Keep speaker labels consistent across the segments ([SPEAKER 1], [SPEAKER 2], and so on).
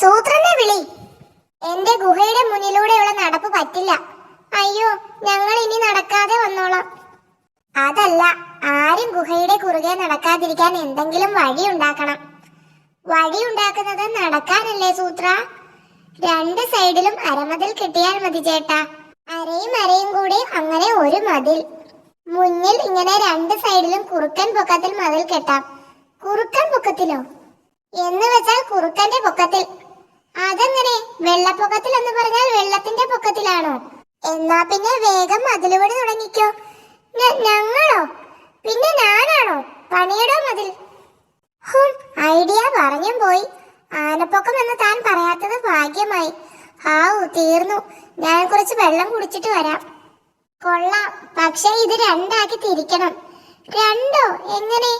[SPEAKER 1] സൂത്രനെ വിളി. എന്റെ ഗുഹയുടെ മുന്നിലൂടെയുള്ള നടപ്പ് പറ്റില്ല. അയ്യോ ഞങ്ങൾ ഇനി നടക്കാതെ വന്നോളാം. അതല്ല ആരും ഗുഹയുടെ കുറുകെ നടക്കാതിരിക്കാൻ എന്തെങ്കിലും വഴി ഉണ്ടാക്കണം. വഴി ഉണ്ടാക്കുന്നത് നടക്കാനല്ലേ സൂത്ര? രണ്ട് സൈഡിലും അരമതിൽ കിട്ടിയാൽ മതി ചേട്ടാ. അരയും അരയും കൂടി അങ്ങനെ ഒരു മതിൽ. മുന്നിൽ ഇങ്ങനെ രണ്ട് സൈഡിലും കുറുക്കൻ പൊക്കത്തിൽ മതിൽ കെട്ടാം. കുറുക്കൻ പൊക്കത്തിലോ? എന്ന് വെച്ചാൽ കുറുക്കന്റെ പൊക്കത്തിൽ. അതെങ്ങനെ? വെള്ളപ്പൊക്കത്തിൽ എന്ന് പറഞ്ഞാൽ വെള്ളത്തിന്റെ പൊക്കത്തിലാണോ? എന്നാ പിന്നെ വേഗം മതിലൂടെ തുടങ്ങിക്കോ. ഞങ്ങളോ? പിന്നെ ഞാനാണോ പണിയുടെ മതിൽ ഐഡിയ പറഞ്ഞും പോയി. ആനപ്പൊക്കം എന്ന് താൻ പറയാത്തത് ഭാഗ്യമായി. ഹാവു തീർന്നു. ഞാൻ കുറച്ച് വെള്ളം കുടിച്ചിട്ട് വരാം. കൊള്ളാം. പക്ഷെ ഇത് രണ്ടാക്കി തിരിക്കണം. രണ്ടോ? എങ്ങനെ?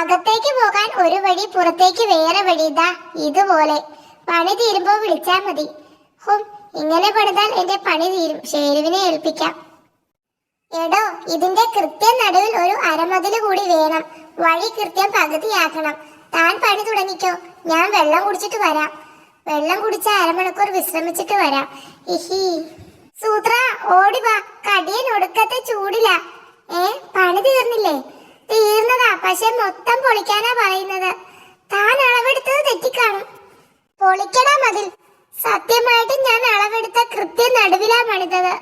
[SPEAKER 1] അകത്തേക്ക് പോകാൻ ഒരു വഴി പുറത്തേക്ക് വേറെ വഴി. ഇതാ ഇതുപോലെ. പണി തീരുമ്പോ വിളിച്ചാ മതി. ഹും ഇങ്ങനെ പണിതാൽ എന്റെ പണി തീരും. ഷേരുവിനെ ഏൽപ്പിക്കാം. എടോ ഇതിന്റെ കൃത്യം നടുവിൽ ഒരു അരമതിൽ കൂടി വേണം. വഴി കൃത്യം പകുതിയാക്കണം. താൻ പണി തുടങ്ങിക്കോ. ഞാൻ വെള്ളം കുടിച്ചിട്ട് വരാം. വെള്ളം കുടിച്ച അരമണിക്കൂർ വിശ്രമിച്ചിട്ട് വരാം. ഇഹി. സൂത്ര ഓടി വാ. കടിയൻ ഒടുക്കത്തെ ചൂടില്ല ഏ പണി തീർന്നില്ലേ? തീർന്നതാ. പക്ഷെ മൊത്തം പൊളിക്കാനാ പറയുന്നത്. താൻ അളവെടുത്തത് തെറ്റിക്കാണും. പൊളിക്കടാ മതിൽ. സത്യമായിട്ട് ഞാൻ അളവെടുത്ത കൃത്യം നടുവിലാ പണിതത്.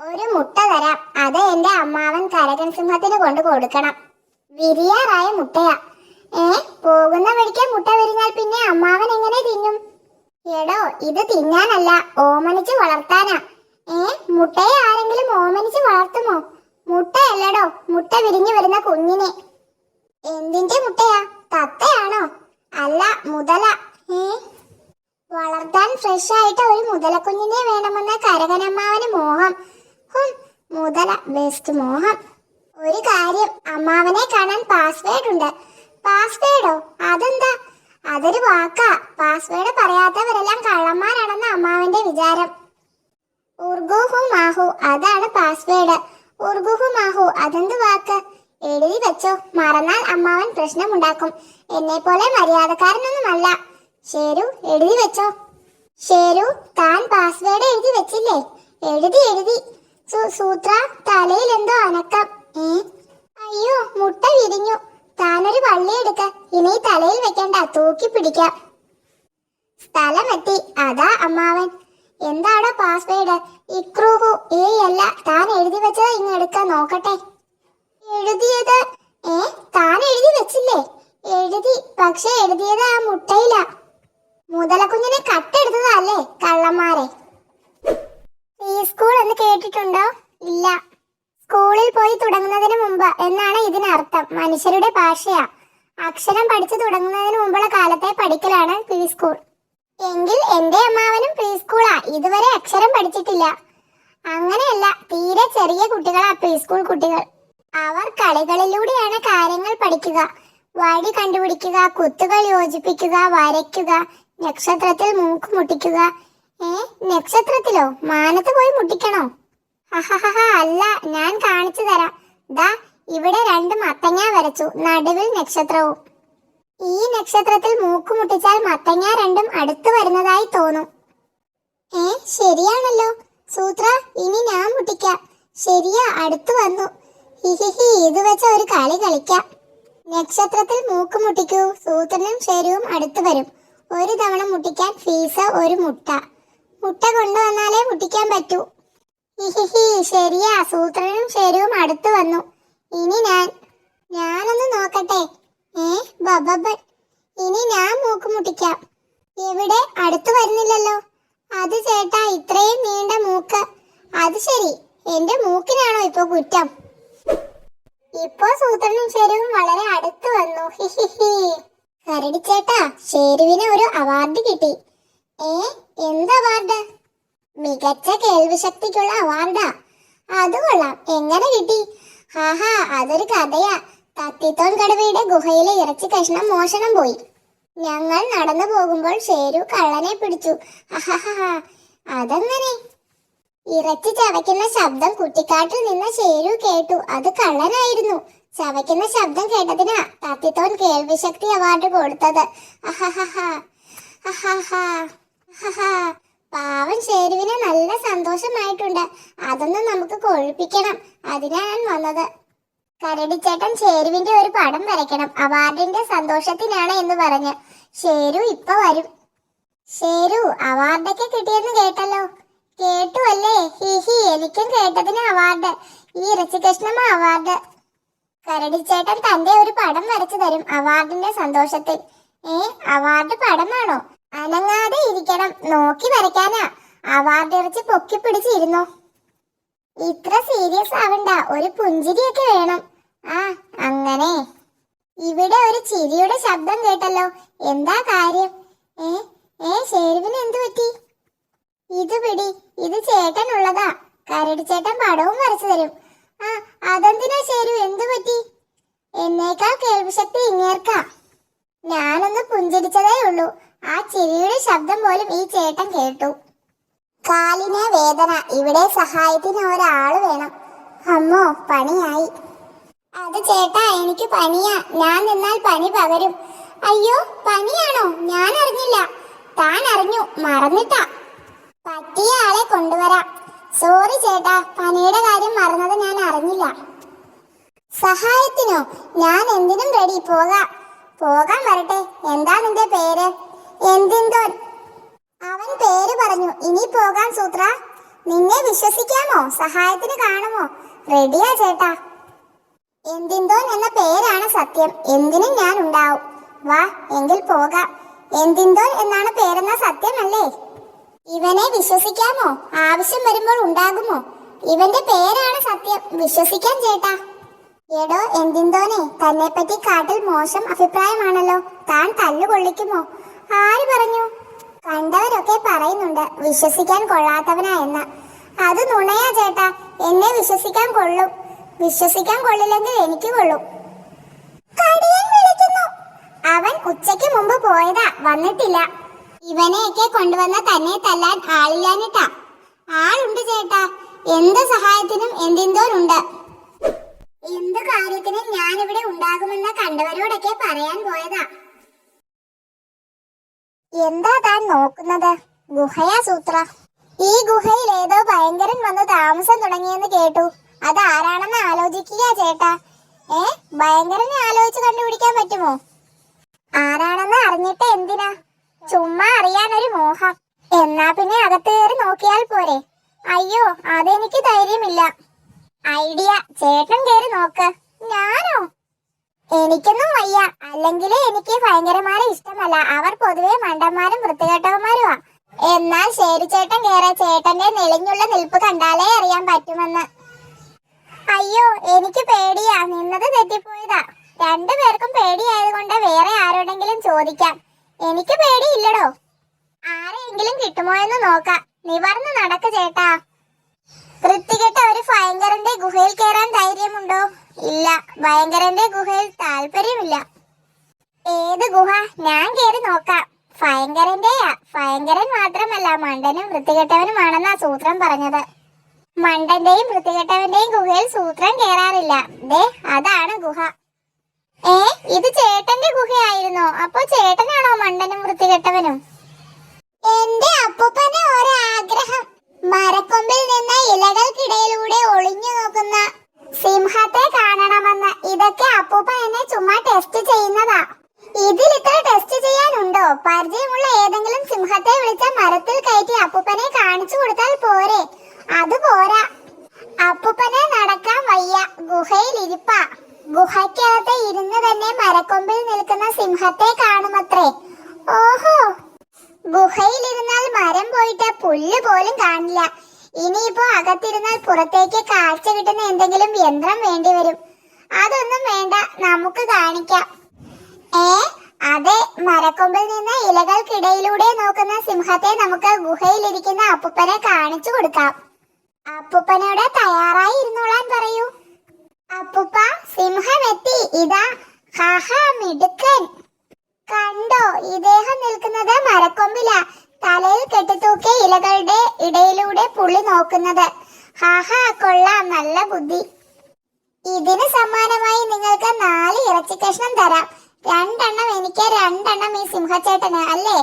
[SPEAKER 1] ഒരു മുട്ട തരാം. അത് എന്റെ അമ്മാവൻ കരകൻ സിംഹത്തിന് കൊണ്ട് കൊടുക്കണം. വിരിയാറായ മുട്ടയാ. ഏ പോകുന്ന വഴിക്ക് മുട്ട വിരിഞ്ഞാൽ പിന്നെ അമ്മാവൻ എങ്ങനെ തിന്നും? എടോ ഇത് തിന്നാനല്ല. ഓമനിച്ച് വളർത്താനാ. ഏ മുട്ടയെ ആരെങ്കിലും ഓമനിച്ച് വളർത്തുമോ? മുട്ടയല്ലടോ മുട്ട വിരിഞ്ഞു വരുന്ന കുഞ്ഞിനെ. എന്തിന്റെ മുട്ടയാ? തത്തയാണോ? അല്ല മുതല. വളർത്താൻ ഫ്രഷ് ആയിട്ട് ഒരു മുതലക്കുഞ്ഞിനെ വേണമെന്ന കരകനമ്മാവന് മോഹം. മുതല ബെസ്റ്റ് മോഹം. ഒരു കാര്യം അമ്മാവനെ കാണാൻ പാസ്വേഡ് ഉണ്ട്. പാസ്വേഡോ അതെന്താ? അതൊരു വാക്കാ. പാസ്വേഡ് പറയാത്തവരെല്ലാം കള്ളന്മാരാണെന്ന് അമ്മാവന്റെ വിചാരം. ഉർഗുഹു മാഹു അതാണ് പാസ്വേഡ് ഉർഗുഹു മാഹു അതെന്ത് വാക്ക്? എഴുതി വെച്ചോ. മറന്നാൽ അമ്മാവൻ പ്രശ്നമുണ്ടാക്കും. എന്നെ പോലെ മര്യാദക്കാരനൊന്നുമല്ല. ശരു എഴുതി വെച്ചോ. ഷേരു താൻ പാസ്വേഡ് എഴുതി വെച്ചില്ലേ? എഴുതി എഴുതി. സൂത്ര തലയിൽ എന്തോ അനക്കം. ഏ? അയ്യോ മുട്ട വിരിഞ്ഞു. താനൊരു വള്ളി എടുക്ക. ഇനി തലയിൽ വെക്കണ്ട തൂക്കി പിടിക്കാം. സ്ഥലമെത്തി. അതാ അമ്മാവൻ. എന്താണോ പാസ്വേഡ് ഇക്രൂഹു. ഏ അല്ല താൻ എഴുതി വെച്ചത് ഇങ്ങ് എടുക്കാൻ നോക്കട്ടെ. എഴുതിയത്? ഏ? താൻ എഴുതി വെച്ചില്ലേ? എഴുതി. പക്ഷെ എഴുതിയത് ആ മുട്ടയില. മുതലക്കുഞ്ഞിനെ കട്ടെടുത്തതല്ലേ കള്ളന്മാരെ? ഈ സ്കൂൾ എന്ന് കേട്ടിട്ടുണ്ടോ? ഇല്ല. സ്കൂളിൽ പോയി തുടങ്ങുന്നതിന് മുമ്പ് എന്നാണ് ഇതിനർത്ഥം. മനുഷ്യരുടെ ഭാഷയാ. അക്ഷരം പഠിച്ചു തുടങ്ങുന്നതിന് മുമ്പുള്ള കാലത്തെ പഠിക്കലാണ് പ്രീ സ്കൂൾ എങ്കിൽ എന്റെ അമ്മാവനും പ്രീ സ്കൂളാ ഇതുവരെ അക്ഷരം പഠിച്ചിട്ടില്ല. അങ്ങനെയല്ല തീരെ ചെറിയ കുട്ടികളാ പ്രീ സ്കൂൾ കുട്ടികൾ. അവർ കളികളിലൂടെയാണ് കാര്യങ്ങൾ പഠിക്കുക. വഴി കണ്ടുപിടിക്കുക കുത്തുകൾ യോജിപ്പിക്കുക വരയ്ക്കുക നക്ഷത്രത്തിൽ മൂക്ക് മുട്ടിക്കുക. ഏ നക്ഷത്രത്തിലോ? മാനത്ത് പോയി മുട്ടിക്കണോ? ഹഹഹഹ അല്ല ഞാൻ കാണിച്ചു തരാം. ദാ ഇവിടെ രണ്ട് മത്തങ്ങ വരച്ചു. നടുവിൽ നക്ഷത്രവും. ഈ നക്ഷത്രത്തിൽ മൂക്ക് മുട്ടിച്ചാൽ മത്തങ്ങ രണ്ടും അടുത്തു വരുന്നതായി തോന്നും. ഏ ശരിയാണല്ലോ. സൂത്ര ഇനി ഞാൻ മുട്ടിക്കാം. ശരിയാ അടുത്തു വന്നു. ഹിഹിഹി ഇത് വെച്ച ഒരു കളി കളിക്കാം. നക്ഷത്രത്തിൽ മൂക്ക് മുട്ടിക്കൂ. സൂത്രനും ശരിയും അടുത്തു വരും. ഒരു തവണ മുട്ടിക്കാൻ ഫീസ് ഒരു മുട്ട. മുട്ട കൊണ്ടുവന്നാലേ മുട്ടിക്കാൻ പറ്റൂ. ഹിഹിഹി ശരിയാ. സൂത്രനും ശരിയും അടുത്തു വന്നു. ഇനി ഞാൻ ഞാനൊന്ന് നോക്കട്ടെ. ഏ ബബബൻ ഇനി ഞാൻ മൂക്ക് മുട്ടിക്കാം. എവിടെ? അടുത്തു വരുന്നില്ലല്ലോ. അത് ചേട്ടാ ഇത്രയും നീണ്ട മൂക്ക്. അത് ശരി എന്റെ മൂക്കിനാണോ ഇപ്പൊ കുറ്റം? ഇപ്പോ സൂത്രനും ശരിയും വളരെ അടുത്തു വന്നു. ഹിഹിഹി. കരടി ചേട്ടാ ഷേരുവിന് ഒരു അവാർഡ് കിട്ടി. ഏ എന്ത് അവാർഡ് മികച്ച കേൾവിശക്തിക്കുള്ള അവാർഡാ അത് കൊള്ളാം. എങ്ങനെ കിട്ടി? ഹാഹാ അതൊരു കഥയാ. തത്തിത്തോൻ കടുവയുടെ ഗുഹയിലെ ഇറച്ചി കഷ്ണം മോഷണം പോയി. ഞങ്ങൾ നടന്നു പോകുമ്പോൾ ഷേരു കള്ളനെ പിടിച്ചു. അതെങ്ങനെ? ഇറച്ചി ചവയ്ക്കുന്ന ശബ്ദം കുട്ടിക്കാട്ടിൽ നിന്ന് ഷേരു കേട്ടു. അത് കള്ളനായിരുന്നു. ചവയ്ക്കുന്ന ശബ്ദം കേട്ടതിനാ തത്തിത്തോൻ കേൾവിശക്തി അവാർഡ് കൊടുത്തത്. പാവം ഷേരുവിന് നല്ല സന്തോഷമായിട്ടുണ്ട്. അതൊന്നും നമുക്ക് കൊഴുപ്പിക്കണം. അതിനാ ഞാൻ വന്നത്. കരടിച്ചേട്ടൻ ഷേരുവിന്റെ ഒരു പടം വരയ്ക്കണം. അവാർഡിന്റെ സന്തോഷത്തിനാണ് എന്ന് പറഞ്ഞ്. ഷേരു ഇപ്പൊ വരും. ഷേരു അവാർഡൊക്കെ കിട്ടിയെന്ന് കേട്ടല്ലോ? കേട്ടു അല്ലേ? ഹിഹി എനിക്കും കേട്ടതിന് അവാർഡ്. ഈ ഇറച്ചികൃഷ്ണമ്മ അവാർഡ്. കരടിച്ചേട്ടൻ തന്റെ ഒരു പടം വരച്ചു തരും അവാർഡിന്റെ സന്തോഷത്തിൽ. ഏ അവാർഡ് പടമാണോ? അനങ്ങാതെ ഇരിക്കണം. നോക്കി വരയ്ക്കാനാ. അവാർഡ് ഇറച്ചി പൊക്കി പിടിച്ചിരുന്നോ? ഇത്ര സീരിയസ് ആവണ്ട. ഒരു പുഞ്ചിരിയൊക്കെ വേണം. ആ അങ്ങനെ. ഇവിടെ ഒരു ചിരിയുടെ ശബ്ദം കേട്ടല്ലോ. എന്താ കാര്യം? ഏ ഏ ഷേരുവിന് എന്തു പറ്റി? ഇത് പിടി ഇത് ചേട്ടനുള്ളതാ. കരടി ചേട്ടൻ പടവും വരച്ചു തരും. അതെന്തിനാ ശരി? എന്തു പറ്റി? എന്നേക്കാ കേൾവിശക്തി ഇങ്ങേർക്കാ. ഞാനൊന്ന് പുഞ്ചിരിച്ചതേ ഉള്ളൂ. ആ ചിരിയുടെ ശബ്ദം പോലും ഈ ചേട്ടൻ കേട്ടു. കാലിന് വേദന. ഇവിടെ സഹായത്തിന് ഒരാൾ വേണം. അമ്മോ പണിയായി. അത് ചേട്ടാ എനിക്ക് പനിയാ. ഞാൻ നിന്നാൽ പനി പകരും. അയ്യോ പനിയാണോ? ഞാൻ അറിഞ്ഞില്ല. താൻ അറിഞ്ഞു. മറന്നിട്ടാ. പറ്റിയ ആളെ കൊണ്ടുവരാം. സോറി ചേട്ടാ പനിയുടെ മറന്നത് ഞാൻ അറിഞ്ഞില്ല. സഹായത്തിനോ? ഞാൻ എന്തിനും റെഡി പോകാം. പോകാൻ വരട്ടെ. എന്താ നിന്റെ പേര്? എന്തിന്തോൻ അവൻ പേര് പറഞ്ഞു. ഇനി പോകാൻ സൂത്ര. നിന്നെ വിശ്വസിക്കാമോ? സഹായത്തിന് കാണുമോ? റെഡിയാ ചേട്ടാ. എന്തിന്തോൻ എന്ന പേരാണ് സത്യം. എന്തിനും ഞാൻ ഉണ്ടാവും. വാ എങ്കിൽ പോകാം. എന്തിന്തോൻ എന്നാണ് പേരെന്ന സത്യമല്ലേ? ഇവനെ വിശ്വസിക്കാമോ? ആവശ്യം വരുമ്പോൾ ഉണ്ടാകുമോ? ഇവന്റെ പേരാണ് സത്യം. വിശ്വസിക്കാൻ ചേട്ടാ. എടോ എന്തിന്തോനെ തന്നെ പറ്റി കാട്ടിൽ മോശം അഭിപ്രായമാണല്ലോ. താൻ തല്ലു കൊള്ളിക്കുമോ ആര് പറഞ്ഞു? കണ്ടവരൊക്കെ പറയുന്നുണ്ട് വിശ്വസിക്കാൻ കൊള്ളാത്തവനാ എന്ന്. അത് നുണയാ ചേട്ടാ. എന്നെ വിശ്വസിക്കാൻ കൊള്ളും. വിശ്വസിക്കാൻ കൊള്ളില്ലെങ്കിൽ എനിക്ക് കൊള്ളും. അവൻ ഉച്ചയ്ക്ക് മുമ്പ് പോയതാ. വന്നിട്ടില്ല. ഇവനെയൊക്കെ കൊണ്ടുവന്ന തന്നെ തല്ലാൻ ആളില്ലാനിട്ടാ ആളുണ്ട് ചേട്ടാ. എന്ത് സഹായത്തിനും എന്തെന്തോരുണ്ട് എന്ത് കാര്യത്തിനും ഞാനിവിടെ ഉണ്ടാകുമെന്ന് കണ്ടവരോടൊക്കെ പറയാൻ പോയതാ. എന്താ താൻ നോക്കുന്നത്? ഗുഹയാ സൂത്ര. ഈ ഗുഹയിൽ ഏതോ ഭയങ്കരൻ വന്ന് താമസം തുടങ്ങിയെന്ന് കേട്ടു. അത് ആരാണെന്ന് ആലോചിക്കുക ചേട്ടാ. ഏ ഭയങ്കരനെ ആലോചിച്ച് കണ്ടുപിടിക്കാൻ പറ്റുമോ? ആരാണെന്ന് അറിഞ്ഞിട്ട് എന്തിനാ? ചുമ്മാ അറിയാനൊരു മോഹം. എന്നാ പിന്നെ അകത്ത് കയറി നോക്കിയാൽ പോരെ. അയ്യോ അതെനിക്ക് ധൈര്യമില്ല. ഐഡിയ ചേട്ടൻ കയറി നോക്ക്. ഞാനോ? എനിക്കൊന്നും വയ്യ. അല്ലെങ്കിൽ എനിക്ക് ഭയങ്കരമാരെ ഇഷ്ടമല്ല. അവർ പൊതുവെ മണ്ടന്മാരും വൃത്തികെട്ടവന്മാരുമാ എന്നാൽ ശരി ചേട്ടൻ കേറെ. ചേട്ടന്റെ നെളിഞ്ഞുള്ള നിൽപ്പ് കണ്ടാലേ അറിയാൻ പറ്റുമെന്ന്. അയ്യോ എനിക്ക് പേടിയാ. നിന്നത് തെറ്റിപ്പോയതാ. രണ്ടുപേർക്കും പേടിയായതുകൊണ്ട് വേറെ ആരോടെങ്കിലും ചോദിക്കാം. എനിക്ക് പേടിയില്ലടോ. ആരെങ്കിലും കിട്ടുമോ എന്ന് നോക്കാം. നിവർന്ന് നടക്ക് ചേട്ടാ. വൃത്തികെട്ട ഒരു ഭയങ്കരന്റെ ഗുഹയിൽ കയറാൻ ധൈര്യമുണ്ടോ? ഇല്ല ഭയങ്കരന്റെ ഗുഹയിൽ താല്പര്യമില്ല ഏത് ഗുഹ? ഞാൻ കയറി നോക്കാം. ഭയങ്കരന്റെയാ. ഭയങ്കരൻ മാത്രമല്ല മണ്ടനും വൃത്തികെട്ടവനുമാണെന്നാ സൂത്രം പറഞ്ഞത്. മണ്ടന്റെയും വൃത്തികെട്ടവന്റെയും ഗുഹയിൽ സൂത്രം കേറാറില്ല. ദേ അതാണ് ഗുഹ. ഏ ഇത് ചേട്ടന്റെ ഗുഹയായിരുന്നോ? അപ്പൊ ചേട്ടനാണോ മണ്ടനും വൃത്തികെട്ടവനും? എന്റെ അപ്പൂപ്പന് ഒരാഗ്രഹം. മരക്കൊമ്പിൽ നിന്ന് ഇലകൾക്കിടയിലൂടെ ഒളിഞ്ഞു നോക്കുന്ന സിംഹത്തെ കാണണമെന്ന്. ഇതൊക്കെ അപ്പൂപ്പൻ എന്നെ ചുമ്മാ ടെസ്റ്റ് ചെയ്യുന്നതാ. ഇതിൽ ഇത്ര ടെസ്റ്റ് ചെയ്യാനുണ്ടോ? പരിചയമുള്ള ഏതെങ്കിലും സിംഹത്തെ വിളിച്ച മരത്തിൽ കയറ്റി അപ്പൂപ്പനെ കാണിച്ചു കൊടുത്താൽ പോരെ. അത് പോരാ. അപ്പൂപ്പനെ നടക്കാൻ വയ്യ. ഗുഹയിൽ ഇരിപ്പാ. ഗുഹയ്ക്കകത്ത് ഇരുന്ന് തന്നെ മരക്കൊമ്പിൽ നിൽക്കുന്ന സിംഹത്തെ കാണുമത്രേ. ഗുഹയിലിരുന്നാൽ മരം പോയിട്ട് പുല്ല് പോലും കാണില്ല. ഇനിയിപ്പോ അകത്തിരുന്നാൽ പുറത്തേക്ക് കാഴ്ച കിട്ടുന്ന എന്തെങ്കിലും യന്ത്രം വേണ്ടി വരും. അതൊന്നും വേണ്ട നമുക്ക് കാണിക്കാം. ഏ അതെ മരക്കൊമ്പിൽ നിന്ന് ഇലകൾക്കിടയിലൂടെ നോക്കുന്ന സിംഹത്തെ നമുക്ക് ഗുഹയിലിരിക്കുന്ന അപ്പുപ്പനെ കാണിച്ചു കൊടുക്കാം. അപ്പൂപ്പനോട് തയ്യാറായി ഇരുന്നോളാൻ പറയൂ. അപ്പുപ്പ സിംഹം എത്തി. ഇതാ ഹാഹാ മിടുക്കൻ. കണ്ടോ? ഇദ്ദേഹം നിൽക്കുന്നത് മരക്കൊമ്പിലാ. തലയിൽ കെട്ടിത്തൂക്കിയ ഇലകളുടെ ഇടയിലൂടെ പുള്ളി നോക്കുന്നത്. ഹാഹാ കൊള്ളാം നല്ല ബുദ്ധി. ഇതിന് സമ്മാനമായി നിങ്ങൾക്ക് നാല് ഇറച്ചി കഷ്ണം തരാം. രണ്ടെണ്ണം എനിക്ക് രണ്ടെണ്ണം ഈ സിംഹച്ചേട്ടന് അല്ലേ?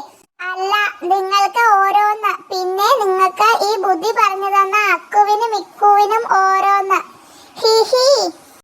[SPEAKER 1] അല്ല നിങ്ങൾക്ക് ഓരോന്ന്. പിന്നെ നിങ്ങൾക്ക് ഈ ബുദ്ധി പറഞ്ഞു തന്ന അക്കുവിനും ഇക്കുവിനും ഓരോന്ന്. ഹി ഓരോ